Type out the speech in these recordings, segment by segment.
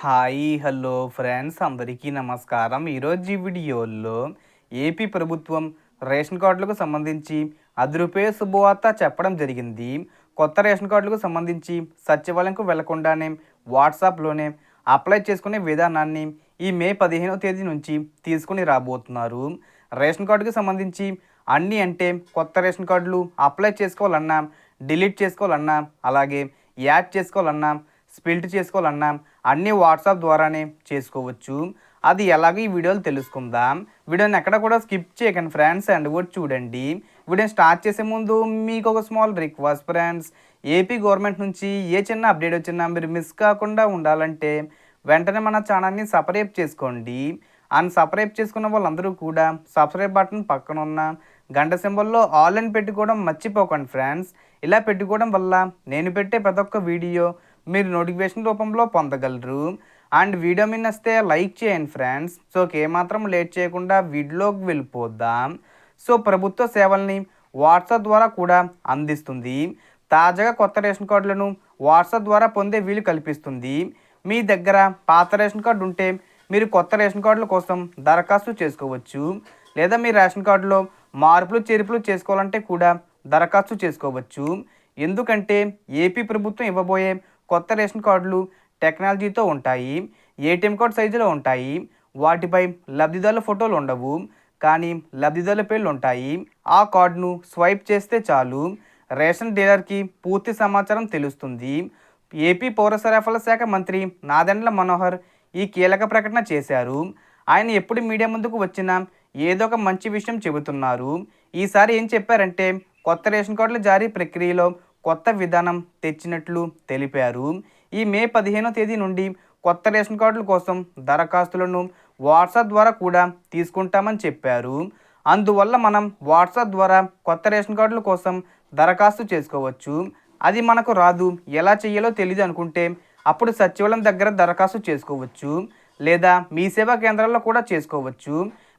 Hi hello friends. అందరికీ నమస్కారం. ఈరోజు ఈ వీడియోలో ఏపీ ప్రభుత్వం రేషన్ కార్డులకు సంబంధించి అది శుభవార్త చెప్పడం జరిగింది. కొత్త రేషన్ కార్డులకు సంబంధించి సచివాలయంకు వెళ్ళకుండానే వాట్సాప్లోనే అప్లై చేసుకునే విధానాన్ని ఈ మే పదిహేనవ తేదీ నుంచి తీసుకుని రాబోతున్నారు. రేషన్ కార్డుకి సంబంధించి అన్నీ అంటే కొత్త రేషన్ కార్డులు అప్లై చేసుకోవాలన్నా డిలీట్ చేసుకోవాలన్నా అలాగే యాడ్ చేసుకోవాలన్నా స్పిల్ట్ చేసుకోవాలన్నా అన్నీ వాట్సాప్ ద్వారానే చేసుకోవచ్చు. అది ఎలాగో ఈ వీడియోలు తెలుసుకుందాం. వీడియోని ఎక్కడ కూడా స్కిప్ చేయకండి ఫ్రెండ్స్ అండ్ కూడా చూడండి. వీడియోని స్టార్ట్ చేసే ముందు మీకు ఒక small request friends. AP government నుంచి ఏ చిన్న అప్డేట్ వచ్చినా మీరు మిస్ కాకుండా ఉండాలంటే వెంటనే మన ఛానల్ని సపరేట్ చేసుకోండి. అండ్ సబ్స్క్రైబ్ చేసుకున్న వాళ్ళందరూ కూడా సబ్స్క్రైబ్ బటన్ పక్కన ఉన్న గంట సింబల్లో ఆల్ అని పెట్టుకోవడం మర్చిపోకండి ఫ్రెండ్స్. ఇలా పెట్టుకోవడం వల్ల నేను పెట్టే ప్రతి ఒక్క వీడియో మీరు నోటిఫికేషన్ రూపంలో పొందగలరు. అండ్ వీడియో మీ వస్తే లైక్ చేయండి ఫ్రెండ్స్. సో ఏమాత్రం లేట్ చేయకుండా వీడియోకి వెళ్ళిపోద్దాం సో ప్రభుత్వ సేవల్ని వాట్సాప్ ద్వారా కూడా అందిస్తుంది. తాజాగా కొత్త రేషన్ కార్డులను వాట్సాప్ ద్వారా పొందే వీలు కల్పిస్తుంది. మీ దగ్గర పాత రేషన్ కార్డు ఉంటే మీరు కొత్త రేషన్ కార్డుల కోసం దరఖాస్తు చేసుకోవచ్చు. లేదా మీ రేషన్ కార్డులో మార్పులు చేర్పులు చేసుకోవాలంటే కూడా దరఖాస్తు చేసుకోవచ్చు. ఎందుకంటే ఏపీ ప్రభుత్వం ఇవ్వబోయే కొత్త రేషన్ కార్డులు టెక్నాలజీతో ఉంటాయి ఏటీఎం కార్డ్ సైజులో ఉంటాయి వాటిపై లబ్ధిదారుల ఫోటోలు ఉండవు కానీ లబ్ధిదారుల పేర్లు ఉంటాయి. ఆ కార్డును స్వైప్ చేస్తే చాలు. రేషన్ డీలర్కి పూర్తి సమాచారం తెలుస్తుంది. ఏపీ పౌర సరఫరాల శాఖ మంత్రి నాదెండ్ల మనోహర్ ఈ కీలక ప్రకటన చేశారు. ఆయన ఎప్పుడు మీడియా ముందుకు వచ్చినా ఏదో ఒక మంచి విషయం చెబుతున్నారు. ఈసారి ఏం చెప్పారంటే కొత్త రేషన్ కార్డుల జారీ ప్రక్రియలో కొత్త విధానం తెచ్చినట్లు తెలిపారు. ఈ మే పదిహేనో తేదీ నుండి కొత్త రేషన్ కార్డుల కోసం దరఖాస్తులను వాట్సాప్ ద్వారా కూడా తీసుకుంటామని చెప్పారు. అందువల్ల మనం వాట్సాప్ ద్వారా కొత్త రేషన్ కార్డుల కోసం దరఖాస్తు చేసుకోవచ్చు. అది మనకు రాదు ఎలా చేయాలో తెలియదు అనుకుంటే అప్పుడు సచివాలయం దగ్గర దరఖాస్తు చేసుకోవచ్చు లేదా మీ సేవా కేంద్రాల్లో కూడా చేసుకోవచ్చు.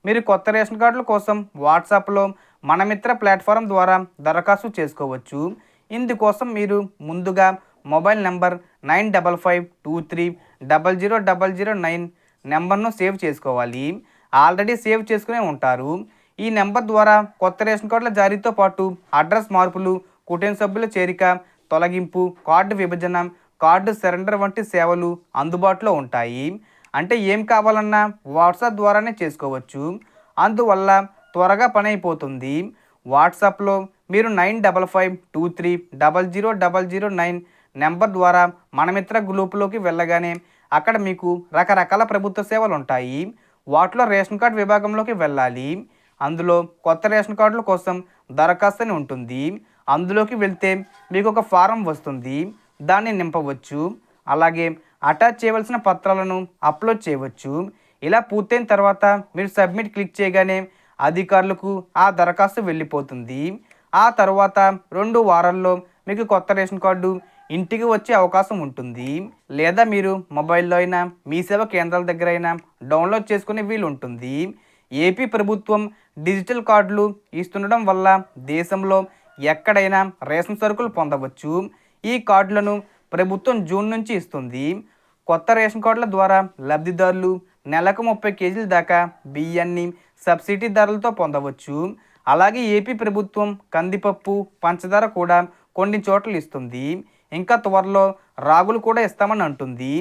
మీరు కొత్త రేషన్ కార్డుల కోసం వాట్సాప్లో మన మిత్ర ప్లాట్ఫారం ద్వారా దరఖాస్తు చేసుకోవచ్చు. ఇందుకోసం మీరు ముందుగా mobile number nine double five two three double zero double zero nine నెంబర్ను సేవ్ చేసుకోవాలి. ఆల్రెడీ సేవ్ చేసుకునే ఉంటారు. ఈ నెంబర్ ద్వారా కొత్త రేషన్ కార్డుల జారీతో పాటు అడ్రస్ మార్పులు కుటుంబ సభ్యుల చేరిక తొలగింపు కార్డు విభజన కార్డు సరెండర్ వంటి సేవలు అందుబాటులో ఉంటాయి. అంటే ఏం కావాలన్నా వాట్సాప్ ద్వారానే చేసుకోవచ్చు. అందువల్ల త్వరగా పని అయిపోతుంది. వాట్సాప్లో మీరు nine double five two three double zero double zero nine number ద్వారా మనమిత్ర గ్రూపులోకి వెళ్ళగానే అక్కడ మీకు రకరకాల ప్రభుత్వ సేవలు ఉంటాయి. వాటిలో రేషన్ కార్డు విభాగంలోకి వెళ్ళాలి. అందులో కొత్త రేషన్ కార్డుల కోసం దరఖాస్తు అని ఉంటుంది. అందులోకి వెళ్తే మీకు ఒక ఫారం వస్తుంది. దాన్ని నింపవచ్చు. అలాగే అటాచ్ చేయవలసిన పత్రాలను అప్లోడ్ చేయవచ్చు. ఇలా పూర్తయిన తర్వాత మీరు సబ్మిట్ క్లిక్ చేయగానే అధికారులకు ఆ దరఖాస్తు వెళ్ళిపోతుంది. ఆ తర్వాత రెండు వారాల్లో మీకు కొత్త రేషన్ కార్డు ఇంటికి వచ్చే అవకాశం ఉంటుంది. లేదా మీరు మొబైల్లో అయినా మీ సేవ కేంద్రాల దగ్గర అయినా డౌన్లోడ్ చేసుకునే వీలు ఉంటుంది. ఏపీ ప్రభుత్వం డిజిటల్ కార్డులు ఇస్తుండడం వల్ల దేశంలో ఎక్కడైనా రేషన్ సరుకులు పొందవచ్చు. ఈ కార్డులను ప్రభుత్వం జూన్ నుంచి ఇస్తుంది. కొత్త రేషన్ కార్డుల ద్వారా లబ్ధిదారులు నెలకు ముప్పై కేజీల దాకా బియ్యాన్ని సబ్సిడీ ధరలతో పొందవచ్చు. అలాగే ఏపీ ప్రభుత్వం కందిపప్పు పంచదార కూడా కొన్ని చోట్ల ఇస్తుంది. ఇంకా త్వరలో రాగులు కూడా ఇస్తామని అంటుంది.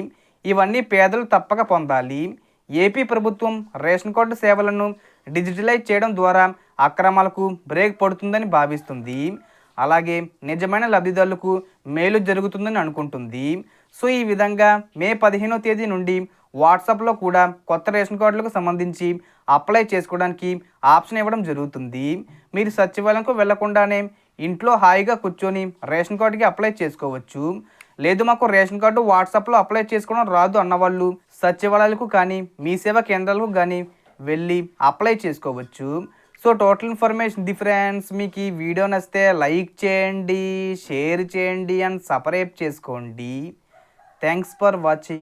ఇవన్నీ పేదలు తప్పక పొందాలి. ఏపీ ప్రభుత్వం రేషన్ కార్డు సేవలను డిజిటలైజ్ చేయడం ద్వారా అక్రమాలకు బ్రేక్ పడుతుందని భావిస్తుంది. అలాగే నిజమైన లబ్ధిదారులకు మేలు జరుగుతుందని అనుకుంటుంది. సో ఈ విధంగా మే పదిహేనో తేదీ నుండి వాట్సాప్లో కూడా కొత్త రేషన్ కార్డులకు సంబంధించి అప్లై చేసుకోవడానికి ఆప్షన్ ఇవ్వడం జరుగుతుంది. మీరు సచివాలయంకు వెళ్ళకుండానే ఇంట్లో హాయిగా కూర్చొని రేషన్ కార్డుకి అప్లై చేసుకోవచ్చు. లేదు మాకు రేషన్ కార్డు వాట్సాప్లో అప్లై చేసుకోవడం రాదు అన్నవాళ్ళు సచివాలయాలకు కానీ మీ సేవా కేంద్రాలకు కానీ వెళ్ళి అప్లై చేసుకోవచ్చు. సో టోటల్ ఇన్ఫర్మేషన్ డిఫరెన్స్ మీకు ఈ వీడియో నచ్చితే లైక్ చేయండి షేర్ చేయండి అండ్ సపరేట్ చేసుకోండి. Thanks for watching.